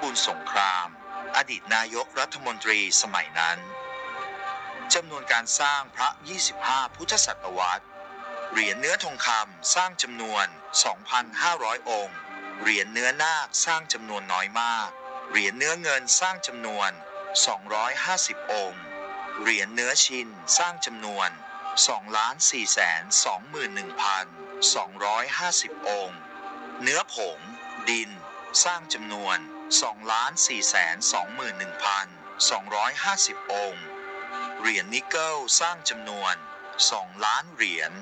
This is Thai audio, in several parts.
บูลสงคราม อดีตนายกรัฐมนตรีสมัยนั้นจำนวนการสร้างพระ 25 พุทธศตวรรษ เหรียญเนื้อทองคำสร้างจำนวน 2,500 องค์ เหรียญเนื้อนาคสร้างจำนวนน้อยมาก เหรียญเนื้อเงินสร้างจำนวน 250 องค์ เหรียญเนื้อชินสร้างจำนวน 2 4 2 1 250 องค์ เนื้อผง ดิน สร้างจำนวน 2 4 2 1 250 องค์ เหรียญนิกเกิลสร้างจำนวน 2 ล้านเหรียญ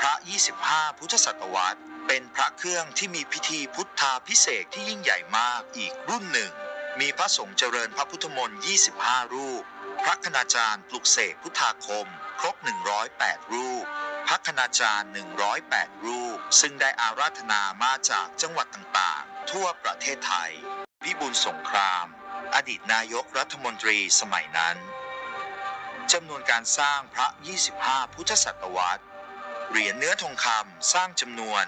พระ 25 พุทธศตวรรษ เป็นพระเครื่องที่มีพิธีพุทธาพิเศษที่ยิ่งใหญ่มากอีกรุ่นหนึ่ง มีพระสงฆ์เจริญพระพุทธมนต์ 25 รูป พระคณาจารย์ปลุกเสกพุทธาคม ครบ 108 รูปพระคณาจารย์ 108 รูป ซึ่งได้อาราธนามาจากจังหวัดต่างๆ ทั่วประเทศไทยวิบูลสงคราม อดีตนายกรัฐมนตรีสมัยนั้นจำนวนการสร้างพระ 25 พุทธศตวรรษ เหรียญเนื้อทองคำสร้างจำนวน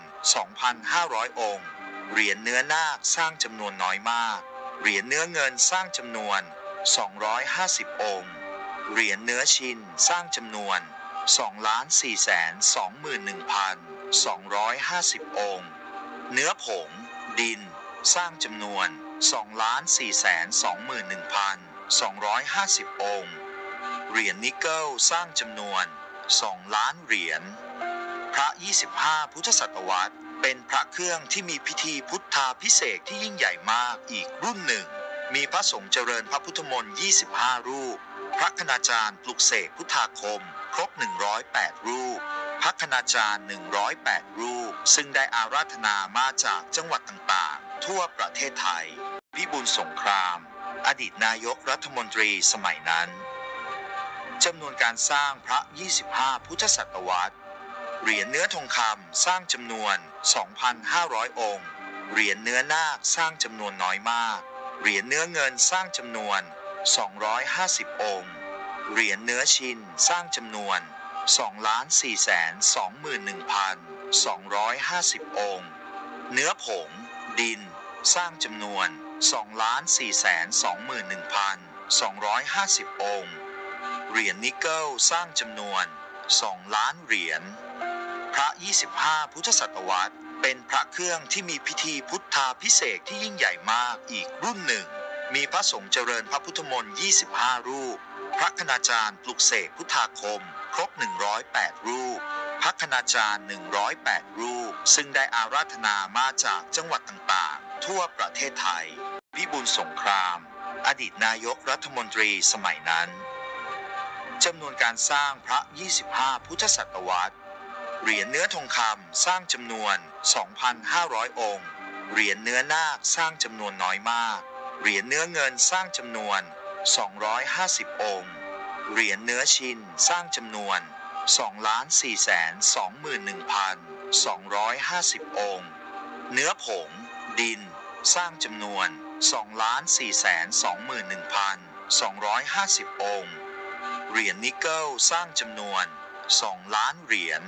2,500 องค์ เหรียญเนื้อนาคสร้างจำนวนน้อยมาก เหรียญเนื้อเงินสร้างจำนวน 250 องค์ เหรียญเนื้อชินสร้างจำนวน 2 4 2 1 250 องค์ เนื้อผง ดิน สร้างจำนวน 2 4 2 1 250 องค์ เหรียญนิกเกิลสร้างจำนวน 2 ล้านเหรียญ พระ 25 พุทธศตวรรษ เป็นพระเครื่องที่มีพิธีพุทธาพิเศษที่ยิ่งใหญ่มากอีกรุ่นหนึ่ง มีพระสงฆ์เจริญพระพุทธมนต์ 25 รูป พระคณาจารย์ปลุกเสกพุทธาคม ครบ 108 รูปพระคณาจารย์ 108 รูป ซึ่งได้อาราธนามาจากจังหวัดต่าง ทั่วประเทศไทยวิบูลสงคราม อดีตนายกรัฐมนตรีสมัยนั้นจำนวนการสร้างพระ 25 พุทธศตวรรษ เหรียญเนื้อทองคำสร้างจำนวน 2,500 องค์ เหรียญเนื้อนาคสร้างจำนวนน้อยมาก เหรียญเนื้อเงินสร้างจำนวน 250 องค์ เหรียญเนื้อชินสร้างจำนวน 2 4 2 1 250 องค์ เนื้อผง ดิน สร้างจำนวน 2 4 2 1 250 องค์ เหรียญนิกเกิลสร้างจำนวน 2 ล้านเหรียญ พระ 25 พุทธศตวรรษ เป็นพระเครื่องที่มีพิธีพุทธาพิเศษที่ยิ่งใหญ่มากอีกรุ่นหนึ่ง มีพระสงฆ์เจริญพระพุทธมนต์ 25 รูป พระคณาจารย์ปลุกเสกพุทธาคม ครบ 108 รูป พระคณาจารย์ 108 รูป ซึ่งได้อาราธนามาจากจังหวัดต่างๆ ทั่วประเทศไทยวิบูลสงคราม อดีตนายกรัฐมนตรีสมัยนั้นจำนวนการสร้างพระ 25 พุทธศตวรรษ เหรียญเนื้อทองคำสร้างจำนวน 2,500 องค์ เหรียญเนื้อนาคสร้างจำนวนน้อยมาก เหรียญเนื้อเงินสร้างจำนวน 250 องค์ เหรียญเนื้อชินสร้างจำนวน 2 4 2 1 250 องค์ เนื้อผง ดิน สร้างจำนวน2 4 2 1 250 องค์ เหรียญนิกเกิลสร้างจำนวน 2 ล้านเหรียญ